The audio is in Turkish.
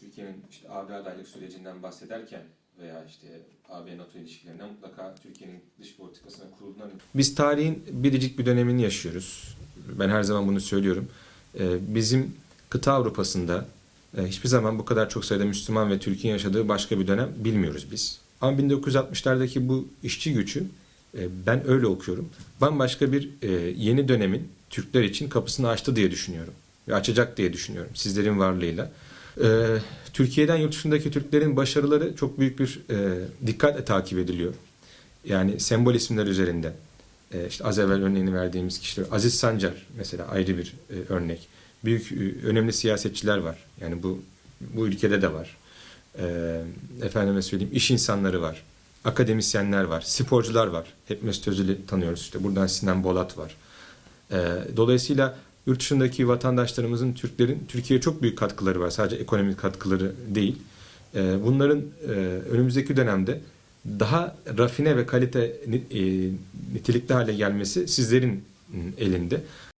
Türkiye'nin işte AB adaylık sürecinden bahsederken veya işte AB-NATO ilişkilerinden mutlaka Türkiye'nin dış politikasına kurulduğundan Biz tarihin biricik bir dönemini yaşıyoruz. Ben her zaman bunu söylüyorum. Ee, Bizim kıta Avrupa'sında e, hiçbir zaman bu kadar çok sayıda Müslüman ve Türk'ün yaşadığı başka bir dönem bilmiyoruz biz. Ama 1960'lardaki bu işçi gücü e, ben öyle okuyorum. Bambaşka bir e, yeni dönemin Türkler için kapısını açtı diye düşünüyorum. Ve açacak diye düşünüyorum sizlerin varlığıyla. Ee, Türkiye'den yurt dışındaki Türklerin başarıları çok büyük bir e, dikkatle takip ediliyor. Yani sembol isimler üzerinden. E, işte az evvel örneğini verdiğimiz kişiler. Aziz Sancar mesela ayrı bir e, örnek. Büyük e, önemli siyasetçiler var. Yani bu bu ülkede de var. E, efendime söyleyeyim iş insanları var. Akademisyenler var. Sporcular var. Hep Mesut Özil'i tanıyoruz işte. Buradan Sinan Bolat var. E, dolayısıyla yurt dışındaki vatandaşlarımızın, Türklerin Türkiye'ye çok büyük katkıları var. Sadece ekonomik katkıları değil. Ee, Bunların e, önümüzdeki dönemde daha rafine ve kalite e, nitelikli hale gelmesi sizlerin elinde.